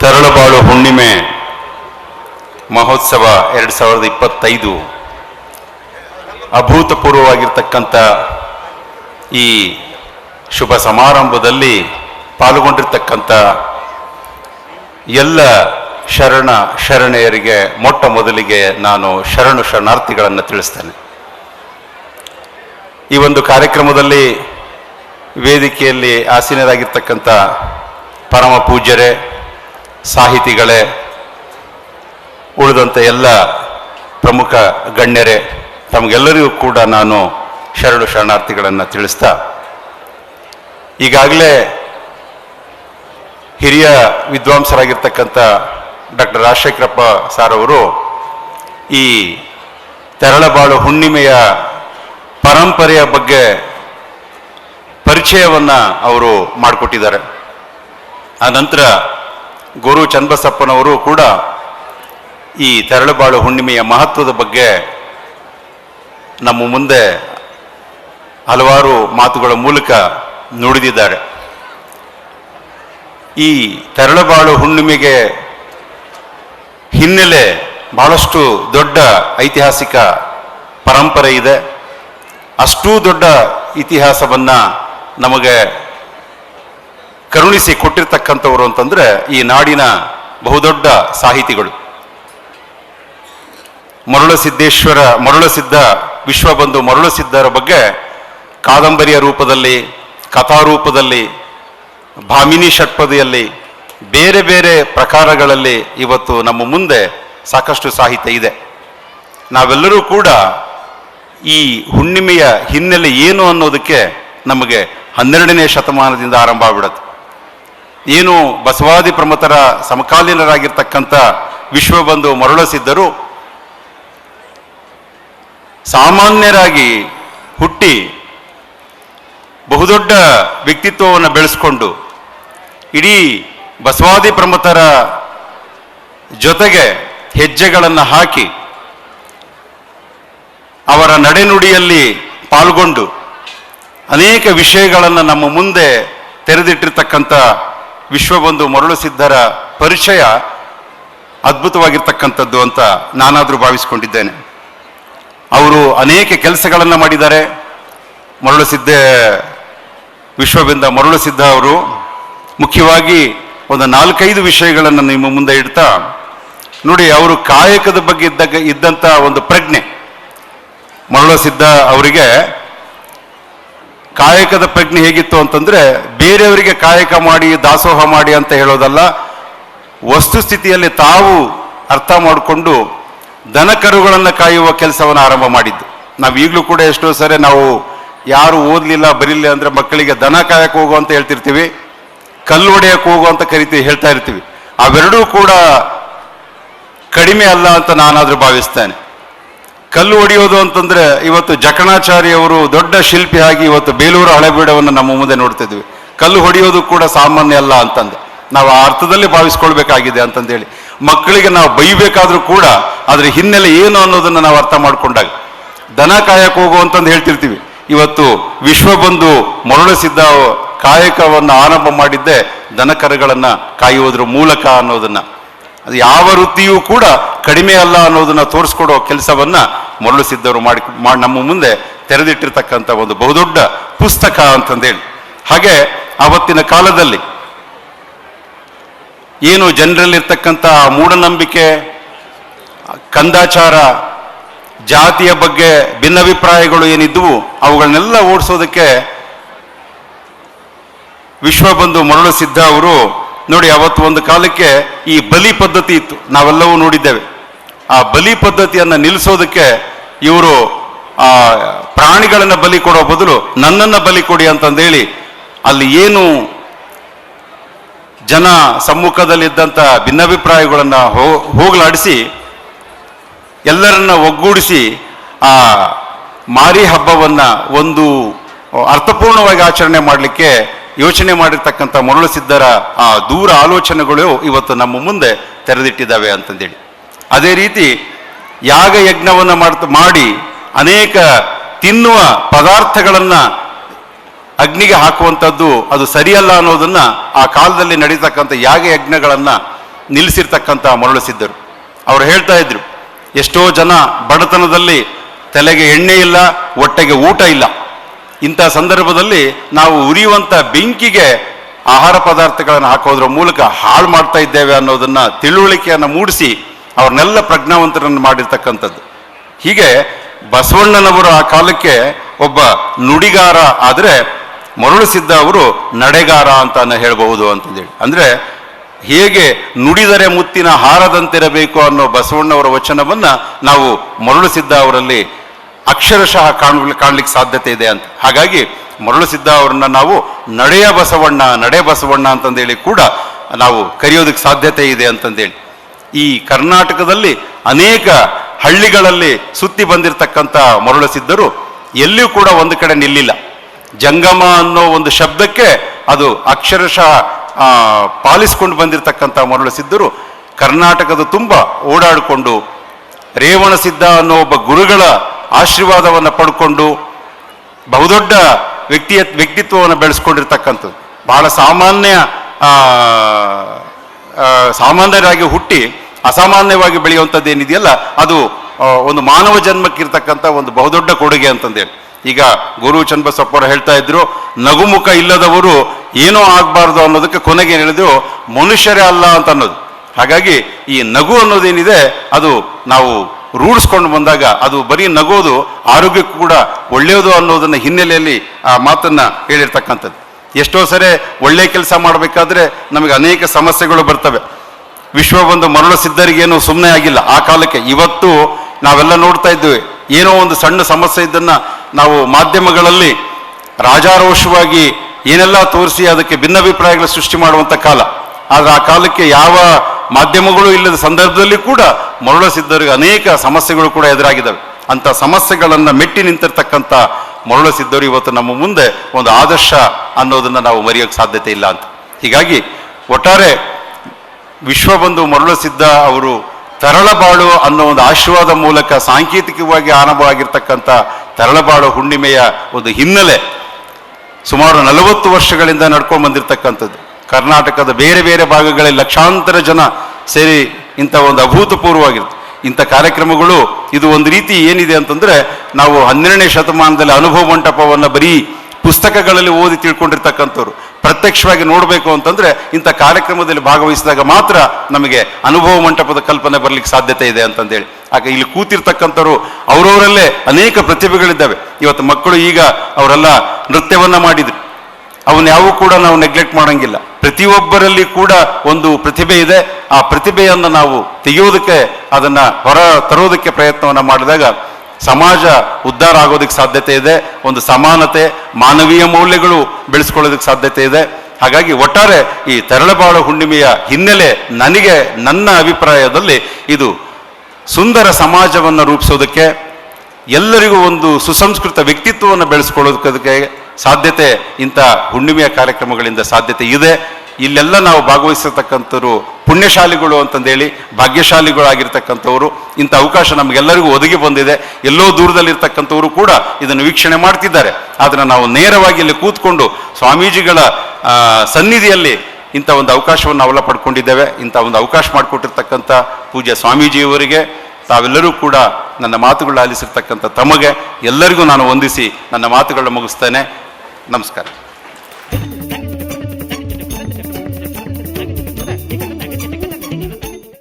ತರಳಬಾಳು ಹುಣ್ಣಿಮೆ ಮಹೋತ್ಸವ ಎರಡು ಸಾವಿರದ ಇಪ್ಪತ್ತೈದು. ಅಭೂತಪೂರ್ವವಾಗಿರ್ತಕ್ಕಂಥ ಈ ಶುಭ ಸಮಾರಂಭದಲ್ಲಿ ಪಾಲ್ಗೊಂಡಿರ್ತಕ್ಕಂಥ ಎಲ್ಲ ಶರಣ ಶರಣೆಯರಿಗೆ ಮೊಟ್ಟ ಮೊದಲಿಗೆ ನಾನು ಶರಣು ಶರಣಾರ್ಥಿಗಳನ್ನು ತಿಳಿಸ್ತೇನೆ. ಈ ಒಂದು ಕಾರ್ಯಕ್ರಮದಲ್ಲಿ ವೇದಿಕೆಯಲ್ಲಿ ಆಸೀನರಾಗಿರ್ತಕ್ಕಂಥ ಪರಮ ಪೂಜ್ಯರೇ, ಸಾಹಿತಿಗಳೇ, ಉಳಿದಂಥ ಎಲ್ಲ ಪ್ರಮುಖ ಗಣ್ಯರೇ, ತಮಗೆಲ್ಲರಿಗೂ ಕೂಡ ನಾನು ಶರಣು ಶರಣಾರ್ಥಿಗಳನ್ನು ತಿಳಿಸ್ತಾ, ಈಗಾಗಲೇ ಹಿರಿಯ ವಿದ್ವಾಂಸರಾಗಿರ್ತಕ್ಕಂಥ ಡಾಕ್ಟರ್ ರಾಜಶೇಖರಪ್ಪ ಅವರು ಈ ತೆರಳಬಾಳು ಹುಣ್ಣಿಮೆಯ ಪರಂಪರೆಯ ಬಗ್ಗೆ ಪರಿಚಯವನ್ನು ಅವರು ಮಾಡಿಕೊಟ್ಟಿದ್ದಾರೆ. ಆ ನಂತರ ಗುರು ಚನ್ನಬಸಪ್ಪನವರು ಕೂಡ ಈ ತೆರಳುಬಾಳು ಹುಣ್ಣಿಮೆಯ ಮಹತ್ವದ ಬಗ್ಗೆ ನಮ್ಮ ಮುಂದೆ ಹಲವಾರು ಮಾತುಗಳ ಮೂಲಕ ನುಡಿದಿದ್ದಾರೆ. ಈ ತೆರಳುಬಾಳು ಹುಣ್ಣಿಮೆಗೆ ಹಿನ್ನೆಲೆ ಬಹಳಷ್ಟು ದೊಡ್ಡ ಐತಿಹಾಸಿಕ ಪರಂಪರೆ ಇದೆ. ಅಷ್ಟೂ ದೊಡ್ಡ ಇತಿಹಾಸವನ್ನು ನಮಗೆ ಕರುಣಿಸಿ ಕೊಟ್ಟಿರ್ತಕ್ಕಂಥವ್ರು ಅಂತಂದರೆ ಈ ನಾಡಿನ ಬಹುದೊಡ್ಡ ಸಾಹಿತಿಗಳು. ಮರುಳ ಸಿದ್ದೇಶ್ವರ ಮರುಳ ಸಿದ್ಧ ವಿಶ್ವಬಂಧು ಮರುಳ ಸಿದ್ಧರ ಬಗ್ಗೆ ಕಾದಂಬರಿಯ ರೂಪದಲ್ಲಿ, ಕಥಾರೂಪದಲ್ಲಿ, ಭಾಮಿನಿ ಷಟ್ಪದಿಯಲ್ಲಿ, ಬೇರೆ ಬೇರೆ ಪ್ರಕಾರಗಳಲ್ಲಿ ಇವತ್ತು ನಮ್ಮ ಮುಂದೆ ಸಾಕಷ್ಟು ಸಾಹಿತ್ಯ ಇದೆ. ನಾವೆಲ್ಲರೂ ಕೂಡ ಈ ಹುಣ್ಣಿಮೆಯ ಹಿನ್ನೆಲೆ ಏನು ಅನ್ನೋದಕ್ಕೆ ನಮಗೆ ಹನ್ನೆರಡನೇ ಶತಮಾನದಿಂದ ಆರಂಭ ಆಗ್ಬಿಡುತ್ತೆ. ಏನು ಬಸವಾದಿ ಪ್ರಮುಖರ ಸಮಕಾಲೀನರಾಗಿರ್ತಕ್ಕಂಥ ವಿಶ್ವಬಂಧು ಮರುಳಸಿದ್ದರು. ಸಾಮಾನ್ಯರಾಗಿ ಹುಟ್ಟಿ ಬಹುದೊಡ್ಡ ವ್ಯಕ್ತಿತ್ವವನ್ನು ಬೆಳೆಸ್ಕೊಂಡು ಇಡೀ ಬಸವಾದಿ ಪ್ರಮುಖರ ಜೊತೆಗೆ ಹೆಜ್ಜೆಗಳನ್ನು ಹಾಕಿ ಅವರ ನಡೆನುಡಿಯಲ್ಲಿ ಪಾಲ್ಗೊಂಡು ಅನೇಕ ವಿಷಯಗಳನ್ನು ನಮ್ಮ ಮುಂದೆ ತೆರೆದಿಟ್ಟಿರ್ತಕ್ಕಂಥ ವಿಶ್ವಬಂಧು ಮರುಳಸಿದ್ಧರ ಪರಿಚಯ ಅದ್ಭುತವಾಗಿರ್ತಕ್ಕಂಥದ್ದು ಅಂತ ನಾನಾದರೂ ಭಾವಿಸ್ಕೊಂಡಿದ್ದೇನೆ. ಅವರು ಅನೇಕ ಕೆಲಸಗಳನ್ನು ಮಾಡಿದ್ದಾರೆ. ಮರುಳಸಿದ್ಧ ಸಿದ್ಧ ವಿಶ್ವಬಂಧ ಅವರು ಮುಖ್ಯವಾಗಿ ಒಂದು ನಾಲ್ಕೈದು ವಿಷಯಗಳನ್ನು ನಿಮ್ಮ ಮುಂದೆ ಇಡ್ತಾ, ನೋಡಿ, ಅವರು ಕಾಯಕದ ಬಗ್ಗೆ ಇದ್ದಾಗ, ಇದ್ದಂಥ ಒಂದು ಪ್ರಜ್ಞೆ. ಮರಳು ಸಿದ್ಧ ಅವರಿಗೆ ಕಾಯಕದ ಪ್ರಜ್ಞೆ ಹೇಗಿತ್ತು ಅಂತಂದ್ರೆ ಬೇರೆಯವರಿಗೆ ಕಾಯಕ ಮಾಡಿ, ದಾಸೋಹ ಮಾಡಿ ಅಂತ ಹೇಳೋದಲ್ಲ ವಸ್ತುಸ್ಥಿತಿಯಲ್ಲಿ ತಾವು ಅರ್ಥ ಮಾಡಿಕೊಂಡು ದನ ಕರುಗಳನ್ನು ಕಾಯುವ ಕೆಲಸವನ್ನು ಆರಂಭ ಮಾಡಿದ್ದು. ನಾವು ಈಗಲೂ ಕೂಡ ಎಷ್ಟೋ ಸರಿ ನಾವು ಯಾರು ಓದಲಿಲ್ಲ, ಬರೀಲಿಲ್ಲ ಅಂದ್ರೆ ಮಕ್ಕಳಿಗೆ ದನ ಕಾಯಕ್ಕೆ ಹೋಗು ಅಂತ ಹೇಳ್ತಿರ್ತೀವಿ, ಕಲ್ಲು ಹೊಡೆಯಕ್ಕೆ ಹೋಗು ಅಂತ ಕರಿತೀವಿ ಹೇಳ್ತಾ ಇರ್ತೀವಿ. ಅವೆರಡೂ ಕೂಡ ಕಡಿಮೆ ಅಲ್ಲ ಅಂತ ನಾನಾದರೂ ಭಾವಿಸ್ತೇನೆ. ಕಲ್ಲು ಹೊಡೆಯೋದು ಅಂತಂದ್ರೆ ಇವತ್ತು ಜಕಣಾಚಾರ್ಯವರು ದೊಡ್ಡ ಶಿಲ್ಪಿ ಆಗಿ ಇವತ್ತು ಬೇಲೂರು ಹಳೆಬೀಡವನ್ನು ನಮ್ಮ ಮುಂದೆ ನೋಡ್ತಿದ್ವಿ. ಕಲ್ಲು ಹೊಡೆಯೋದು ಕೂಡ ಸಾಮಾನ್ಯ ಅಲ್ಲ ಅಂತಂದು. ನಾವು ಆ ಅರ್ಥದಲ್ಲಿ ಭಾವಿಸ್ಕೊಳ್ಬೇಕಾಗಿದೆ ಅಂತಂದೇಳಿ. ಮಕ್ಕಳಿಗೆ ನಾವು ಬೈಬೇಕಾದ್ರೂ ಕೂಡ ಅದ್ರ ಹಿನ್ನೆಲೆ ಏನು ಅನ್ನೋದನ್ನು ನಾವು ಅರ್ಥ ಮಾಡಿಕೊಂಡಾಗ. ದನ ಕಾಯಕ್ಕೆ ಹೋಗು ಅಂತಂದು ಹೇಳ್ತಿರ್ತೀವಿ. ಇವತ್ತು ವಿಶ್ವಬಂಧು ಮರಳಿಸಿದ್ದ ಕಾಯಕವನ್ನು ಆರಂಭ ಮಾಡಿದ್ದೆ ದನಕರಗಳನ್ನು ಕಾಯುವುದ್ರ ಮೂಲಕ ಅನ್ನೋದನ್ನು. ಅದು ಯಾವ ವೃತ್ತಿಯೂ ಕೂಡ ಕಡಿಮೆ ಅಲ್ಲ ಅನ್ನೋದನ್ನ ತೋರಿಸ್ಕೊಡೋ ಕೆಲಸವನ್ನ ಮರಳಿಸಿದ್ದವರು ಮಾಡಿ ಮಾಡಿ ನಮ್ಮ ಮುಂದೆ ತೆರೆದಿಟ್ಟಿರ್ತಕ್ಕಂಥ ಒಂದು ಬಹುದೊಡ್ಡ ಪುಸ್ತಕ ಅಂತಂದೇಳಿ. ಹಾಗೆ ಆವತ್ತಿನ ಕಾಲದಲ್ಲಿ ಏನು ಜನರಲ್ಲಿರ್ತಕ್ಕಂಥ ಮೂಢನಂಬಿಕೆ, ಕಂದಾಚಾರ, ಜಾತಿಯ ಬಗ್ಗೆ ಭಿನ್ನಾಭಿಪ್ರಾಯಗಳು ಏನಿದ್ದವು ಅವುಗಳನ್ನೆಲ್ಲ ಓಡಿಸೋದಕ್ಕೆ ವಿಶ್ವಬಂಧು ಮರಳು ಸಿದ್ಧ ಅವರು ನೋಡಿ ಅವತ್ತು ಒಂದು ಕಾಲಕ್ಕೆ ಈ ಬಲಿ ಪದ್ಧತಿ ಇತ್ತು. ನಾವೆಲ್ಲವೂ ನೋಡಿದ್ದೇವೆ. ಆ ಬಲಿ ಪದ್ಧತಿಯನ್ನು ನಿಲ್ಲಿಸೋದಕ್ಕೆ ಇವರು, ಆ, ಪ್ರಾಣಿಗಳನ್ನು ಬಲಿ ಕೊಡೋ ಬದಲು ನನ್ನನ್ನು ಬಲಿ ಕೊಡಿ ಅಂತಂದೇಳಿ ಅಲ್ಲಿ ಏನು ಜನ ಸಮ್ಮುಖದಲ್ಲಿದ್ದಂಥ ಭಿನ್ನಾಭಿಪ್ರಾಯಗಳನ್ನ ಹೋಗಲಾಡಿಸಿ, ಎಲ್ಲರನ್ನ ಒಗ್ಗೂಡಿಸಿ, ಆ ಮಾರಿ ಹಬ್ಬವನ್ನು ಒಂದು ಅರ್ಥಪೂರ್ಣವಾಗಿ ಆಚರಣೆ ಮಾಡಲಿಕ್ಕೆ ಯೋಚನೆ ಮಾಡಿರ್ತಕ್ಕಂಥ ಮರಳು ಸಿದ್ಧರ ಆ ದೂರ ಆಲೋಚನೆಗಳು ಇವತ್ತು ನಮ್ಮ ಮುಂದೆ ತೆರೆದಿಟ್ಟಿದ್ದಾವೆ ಅಂತಂದೇಳಿ. ಅದೇ ರೀತಿ ಯಾಗ ಯಜ್ಞವನ್ನು ಮಾಡ್ತ, ಮಾಡಿ ಅನೇಕ ತಿನ್ನುವ ಪದಾರ್ಥಗಳನ್ನು ಅಗ್ನಿಗೆ ಹಾಕುವಂಥದ್ದು ಅದು ಸರಿಯಲ್ಲ ಅನ್ನೋದನ್ನು ಆ ಕಾಲದಲ್ಲಿ ನಡೀತಕ್ಕಂಥ ಯಾಗ ಯಜ್ಞಗಳನ್ನು ನಿಲ್ಲಿಸಿರ್ತಕ್ಕಂಥ ಮರಳಿಸಿದ್ದರು ಅವರು ಹೇಳ್ತಾ ಇದ್ರು, ಎಷ್ಟೋ ಜನ ಬಡತನದಲ್ಲಿ ತಲೆಗೆ ಎಣ್ಣೆ ಇಲ್ಲ, ಹೊಟ್ಟೆಗೆ ಊಟ ಇಲ್ಲ. ಇಂಥ ಸಂದರ್ಭದಲ್ಲಿ ನಾವು ಉರಿಯುವಂಥ ಬೆಂಕಿಗೆ ಆಹಾರ ಪದಾರ್ಥಗಳನ್ನು ಹಾಕೋದ್ರ ಮೂಲಕ ಹಾಳು ಮಾಡ್ತಾ ಇದ್ದೇವೆ ಅನ್ನೋದನ್ನು ತಿಳುವಳಿಕೆಯನ್ನು ಮೂಡಿಸಿ ಅವ್ರನ್ನೆಲ್ಲ ಪ್ರಜ್ಞಾವಂತರನ್ನು ಮಾಡಿರ್ತಕ್ಕಂಥದ್ದು. ಹೀಗೆ ಬಸವಣ್ಣನವರು ಆ ಕಾಲಕ್ಕೆ ಒಬ್ಬ ನುಡಿಗಾರ ಆದರೆ ಮರಳು ಸಿದ್ಧ ಅವರು ನಡೆಗಾರ ಅಂತ ಹೇಳಬಹುದು ಅಂತಂದೇಳಿ. ಅಂದರೆ ಹೇಗೆ ನುಡಿದರೆ ಮುತ್ತಿನ ಹಾರದಂತಿರಬೇಕು ಅನ್ನೋ ಬಸವಣ್ಣವರ ವಚನವನ್ನ ನಾವು ಮರಳು ಸಿದ್ಧ ಅವರಲ್ಲಿ ಅಕ್ಷರಶಃ ಕಾಣ್ ಕಾಣ್ಲಿಕ್ಕೆ ಸಾಧ್ಯತೆ ಇದೆ ಅಂತ. ಹಾಗಾಗಿ ಮರಳು ಸಿದ್ಧ ಅವರನ್ನ ನಾವು ನಡೆಯ ಬಸವಣ್ಣ, ನಡೆ ಬಸವಣ್ಣ ಅಂತಂದೇಳಿ ಕೂಡ ನಾವು ಕರೆಯೋದಕ್ಕೆ ಸಾಧ್ಯತೆ ಇದೆ ಅಂತಂದೇಳಿ. ಈ ಕರ್ನಾಟಕದಲ್ಲಿ ಅನೇಕ ಹಳ್ಳಿಗಳಲ್ಲಿ ಸುತ್ತಿ ಬಂದಿರತಕ್ಕಂಥ ಮರುಳಸಿದ್ದರು. ಎಲ್ಲೂ ಎಲ್ಲಿಯೂ ಕೂಡ ಒಂದು ಕಡೆ ನಿಲ್ಲಿಲ್ಲ. ಜಂಗಮ ಅನ್ನೋ ಒಂದು ಶಬ್ದಕ್ಕೆ ಅದು ಅಕ್ಷರಶಃ ಪಾಲಿಸ್ಕೊಂಡು ಬಂದಿರತಕ್ಕಂಥ ಮರುಳಸಿದ್ದರು. ಕರ್ನಾಟಕದ ತುಂಬ ಓಡಾಡಿಕೊಂಡು ರೇವಣಸಿದ್ಧ ಅನ್ನೋ ಒಬ್ಬ ಗುರುಗಳ ಆಶೀರ್ವಾದವನ್ನು ಪಡ್ಕೊಂಡು, ಬಹುದೊಡ್ಡ ವ್ಯಕ್ತಿಯ, ವ್ಯಕ್ತಿತ್ವವನ್ನು ಬೆಳೆಸ್ಕೊಂಡಿರ್ತಕ್ಕಂಥದ್ದು. ಬಹಳ ಸಾಮಾನ್ಯ ಸಾಮಾನ್ಯರಾಗಿ ಹುಟ್ಟಿ ಅಸಾಮಾನ್ಯವಾಗಿ ಬೆಳೆಯುವಂಥದ್ದು ಏನಿದೆಯಲ್ಲ ಅದು ಒಂದು ಮಾನವ ಜನ್ಮಕ್ಕಿರ್ತಕ್ಕಂಥ ಒಂದು ಬಹುದೊಡ್ಡ ಕೊಡುಗೆ ಅಂತಂದೇಳಿ. ಈಗ ಗುರು ಚನ್ನಬಸಪ್ಪವರು ಹೇಳ್ತಾ ಇದ್ರು, ನಗುಮುಖ ಇಲ್ಲದವರು ಏನೋ ಆಗಬಾರ್ದು ಅನ್ನೋದಕ್ಕೆ ಕೊನೆಗೆ ಏನು ಹೇಳಿದ್ರು, ಮನುಷ್ಯರೇ ಅಲ್ಲ ಅಂತ ಅನ್ನೋದು. ಹಾಗಾಗಿ ಈ ನಗು ಅನ್ನೋದೇನಿದೆ, ಅದು ನಾವು ರೂಢಿಸ್ಕೊಂಡು ಬಂದಾಗ ಅದು ಬರೀ ನಗೋದು, ಆರೋಗ್ಯಕ್ಕೂ ಕೂಡ ಒಳ್ಳೆಯದು ಅನ್ನೋದನ್ನ ಹಿನ್ನೆಲೆಯಲ್ಲಿ ಆ ಮಾತನ್ನ ಹೇಳಿರ್ತಕ್ಕಂಥದ್ದು. ಎಷ್ಟೋ ಸರಿ ಒಳ್ಳೆ ಕೆಲಸ ಮಾಡಬೇಕಾದ್ರೆ ನಮಗೆ ಅನೇಕ ಸಮಸ್ಯೆಗಳು ಬರ್ತವೆ. ವಿಶ್ವ ಬಂದು ಸಿದ್ಧರಿಗೇನು ಸುಮ್ಮನೆ ಆಗಿಲ್ಲ. ಆ ಕಾಲಕ್ಕೆ ಇವತ್ತು ನಾವೆಲ್ಲ ನೋಡ್ತಾ ಇದ್ದೇವೆ. ಏನೋ ಒಂದು ಸಣ್ಣ ಸಮಸ್ಯೆ ಇದ್ದನ್ನ ನಾವು ಮಾಧ್ಯಮಗಳಲ್ಲಿ ರಾಜಾರೋಷವಾಗಿ ಏನೆಲ್ಲ ತೋರಿಸಿ ಅದಕ್ಕೆ ಭಿನ್ನಾಭಿಪ್ರಾಯಗಳ ಸೃಷ್ಟಿ ಮಾಡುವಂಥ ಕಾಲ. ಆದರೆ ಆ ಕಾಲಕ್ಕೆ ಯಾವ ಮಾಧ್ಯಮಗಳು ಇಲ್ಲದ ಸಂದರ್ಭದಲ್ಲಿ ಕೂಡ ಮರಳು ಸಿದ್ಧರಿಗೆ ಅನೇಕ ಸಮಸ್ಯೆಗಳು ಕೂಡ ಎದುರಾಗಿದ್ದಾವೆ. ಅಂತ ಸಮಸ್ಯೆಗಳನ್ನು ಮೆಟ್ಟಿ ನಿಂತಿರ್ತಕ್ಕಂಥ ಮರಳು ಸಿದ್ಧರು ಇವತ್ತು ನಮ್ಮ ಮುಂದೆ ಒಂದು ಆದರ್ಶ ಅನ್ನೋದನ್ನ ನಾವು ಮರೆಯೋಕ್ಕೆ ಸಾಧ್ಯತೆ ಇಲ್ಲ ಅಂತ. ಹೀಗಾಗಿ ಒಟ್ಟಾರೆ ವಿಶ್ವಬಂಧು ಮರಳು ಸಿದ್ಧ ಅವರು ತರಳಬಾಳು ಅನ್ನೋ ಒಂದು ಆಶೀರ್ವಾದ ಮೂಲಕ ಸಾಂಕೇತಿಕವಾಗಿ ಆರಂಭ ಆಗಿರ್ತಕ್ಕಂಥ ತರಳಬಾಳು ಹುಣ್ಣಿಮೆಯ ಒಂದು ಹಿನ್ನೆಲೆ ಸುಮಾರು ನಲವತ್ತು ವರ್ಷಗಳಿಂದ ನಡ್ಕೊಂಡು ಬಂದಿರತಕ್ಕಂಥದ್ದು. ಕರ್ನಾಟಕದ ಬೇರೆ ಬೇರೆ ಭಾಗಗಳಲ್ಲಿ ಲಕ್ಷಾಂತರ ಜನ ಸೇರಿ ಇಂಥ ಒಂದು ಅಭೂತಪೂರ್ವವಾಗಿರುತ್ತೆ ಇಂಥ ಕಾರ್ಯಕ್ರಮಗಳು ಇದು ಒಂದು ರೀತಿ ಏನಿದೆ ಅಂತಂದರೆ ನಾವು ಹನ್ನೆರಡನೇ ಶತಮಾನದಲ್ಲಿ ಅನುಭವ ಮಂಟಪವನ್ನು ಬರೀ ಪುಸ್ತಕಗಳಲ್ಲಿ ಓದಿ ತಿಳ್ಕೊಂಡಿರ್ತಕ್ಕಂಥವ್ರು. ಪ್ರತ್ಯಕ್ಷವಾಗಿ ನೋಡಬೇಕು ಅಂತಂದರೆ ಇಂಥ ಕಾರ್ಯಕ್ರಮದಲ್ಲಿ ಭಾಗವಹಿಸಿದಾಗ ಮಾತ್ರ ನಮಗೆ ಅನುಭವ ಮಂಟಪದ ಕಲ್ಪನೆ ಬರಲಿಕ್ಕೆ ಸಾಧ್ಯತೆ ಇದೆ ಅಂತಂದೇಳಿ. ಆಗ ಇಲ್ಲಿ ಕೂತಿರ್ತಕ್ಕಂಥವ್ರು ಅವರವರಲ್ಲೇ ಅನೇಕ ಪ್ರತಿಭೆಗಳಿದ್ದಾವೆ. ಇವತ್ತು ಮಕ್ಕಳು ಈಗ ಅವರೆಲ್ಲ ನೃತ್ಯವನ್ನು ಮಾಡಿದರು. ಅವನ್ನ ಯಾವ ಕೂಡ ನಾವು ನೆಗ್ಲೆಕ್ಟ್ ಮಾಡೋಂಗಿಲ್ಲ. ಪ್ರತಿಯೊಬ್ಬರಲ್ಲಿ ಕೂಡ ಒಂದು ಪ್ರತಿಭೆ ಇದೆ. ಆ ಪ್ರತಿಭೆಯನ್ನು ನಾವು ತೆಗೆಯೋದಕ್ಕೆ, ಅದನ್ನು ಹೊರ ತರೋದಕ್ಕೆ ಪ್ರಯತ್ನವನ್ನು ಮಾಡಿದಾಗ ಸಮಾಜ ಉದ್ಧಾರ ಆಗೋದಕ್ಕೆ ಸಾಧ್ಯತೆ ಇದೆ, ಒಂದು ಸಮಾನತೆ, ಮಾನವೀಯ ಮೌಲ್ಯಗಳು ಬೆಳೆಸ್ಕೊಳ್ಳೋದಕ್ಕೆ ಸಾಧ್ಯತೆ ಇದೆ. ಹಾಗಾಗಿ ಒಟ್ಟಾರೆ ಈ ತೆರಳಬಾಳ ಹುಣ್ಣಿಮೆಯ ಹಿನ್ನೆಲೆ ನನಗೆ, ನನ್ನ ಅಭಿಪ್ರಾಯದಲ್ಲಿ ಇದು ಸುಂದರ ಸಮಾಜವನ್ನು ರೂಪಿಸೋದಕ್ಕೆ, ಎಲ್ಲರಿಗೂ ಒಂದು ಸುಸಂಸ್ಕೃತ ವ್ಯಕ್ತಿತ್ವವನ್ನು ಬೆಳೆಸ್ಕೊಳ್ಳೋದಕ್ಕೆ ಸಾಧ್ಯತೆ ಇಂಥ ಹುಣ್ಣಿಮೆಯ ಕಾರ್ಯಕ್ರಮಗಳಿಂದ ಸಾಧ್ಯತೆ ಇದೆ. ಇಲ್ಲೆಲ್ಲ ನಾವು ಭಾಗವಹಿಸತಕ್ಕಂಥವ್ರು ಪುಣ್ಯಶಾಲಿಗಳು ಅಂತಂದೇಳಿ, ಭಾಗ್ಯಶಾಲಿಗಳಾಗಿರ್ತಕ್ಕಂಥವ್ರು, ಇಂಥ ಅವಕಾಶ ನಮಗೆಲ್ಲರಿಗೂ ಒದಗಿ ಬಂದಿದೆ. ಎಲ್ಲೋ ದೂರದಲ್ಲಿರ್ತಕ್ಕಂಥವರು ಕೂಡ ಇದನ್ನು ವೀಕ್ಷಣೆ ಮಾಡ್ತಿದ್ದಾರೆ. ಆದರೆ ನಾವು ನೇರವಾಗಿ ಇಲ್ಲಿ ಕೂತ್ಕೊಂಡು ಸ್ವಾಮೀಜಿಗಳ ಸನ್ನಿಧಿಯಲ್ಲಿ ಇಂಥ ಒಂದು ಅವಕಾಶವನ್ನು ಅವಲ ಪಡ್ಕೊಂಡಿದ್ದೇವೆ. ಇಂಥ ಒಂದು ಅವಕಾಶ ಮಾಡಿಕೊಟ್ಟಿರ್ತಕ್ಕಂಥ ಪೂಜ್ಯ ಸ್ವಾಮೀಜಿಯವರಿಗೆ ತಾವೆಲ್ಲರೂ ಕೂಡ ನನ್ನ ಮಾತುಗಳು ಆಲಿಸಿರ್ತಕ್ಕಂಥ ತಮಗೆ ಎಲ್ಲರಿಗೂ ನಾನು ವಂದಿಸಿ ನನ್ನ ಮಾತುಗಳನ್ನು ಮುಗಿಸ್ತೇನೆ. ನಮಸ್ಕಾರ.